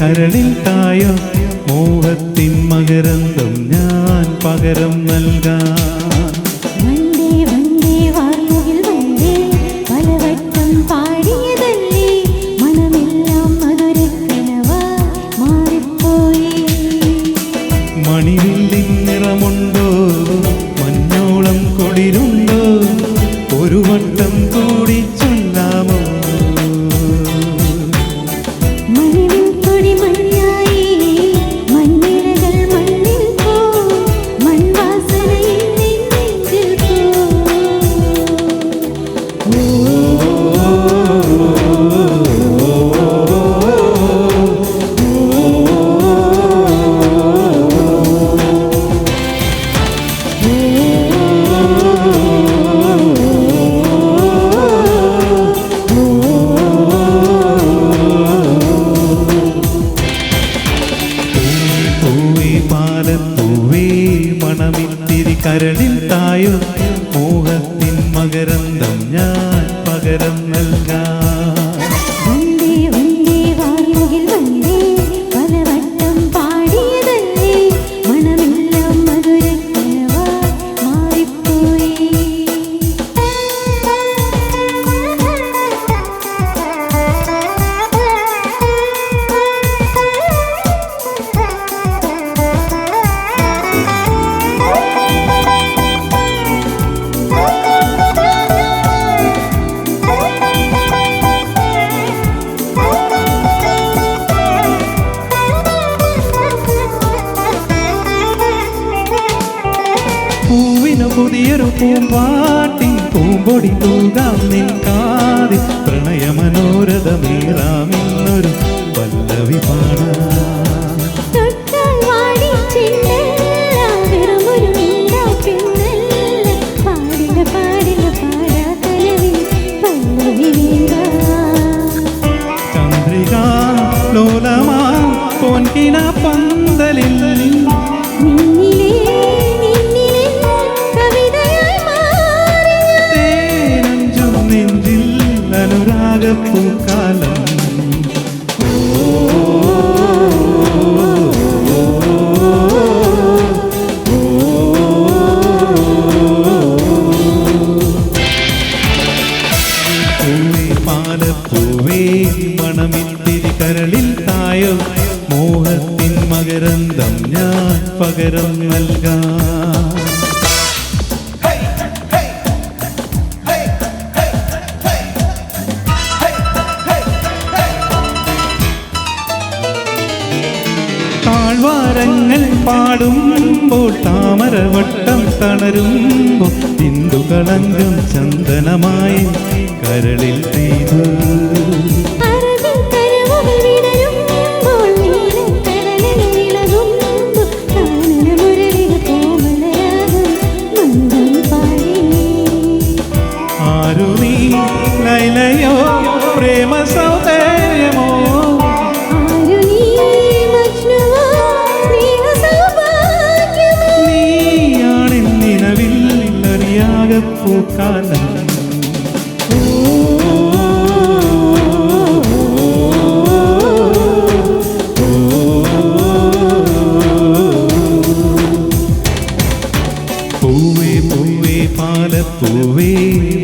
കരളിൽ തായോ മോഹത്തിൻ മകരന്തം ഞാൻ പകരം നൽകാം. കരളിൽ തായോ മോഹത്തിൻ മകരന്തം ഞാൻ പകരം നൽകാം. പുതിയൊരു പൂമ്പാട്ടി പൂമ്പൊടി തൂകാം നിൽക്കാതെ പ്രണയ പ്രണയമനോരഥമേറാമിന്നൊരു പല്ലവി പാടാം തൊട്ടാൽ പൊൻകിന ചിന്നല്ല പൂവേ പാലപ്പൂവേ മണമിത്തിരി മോഹത്തിൻ മകരന്തം ഞാൻ പകരം നൽകാം. താഴ്വാരങ്ങൾ പാടുമ്പോൾ താമരവട്ടം തണരുമ്പോൾ ബിന്ദുകളങ്കം ചന്ദനമായി കരളിൽ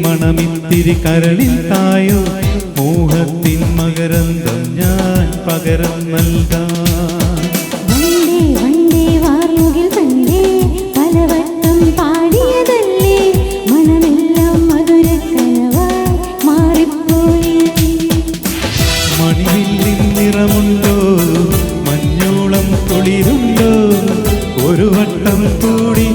മണമിത്തിരി കരളിൽ തായോ? മോഹത്തിൻ മകരന്തം ഞാൻ പകരം നൽകാം. ഒരു വട്ടം കൂടി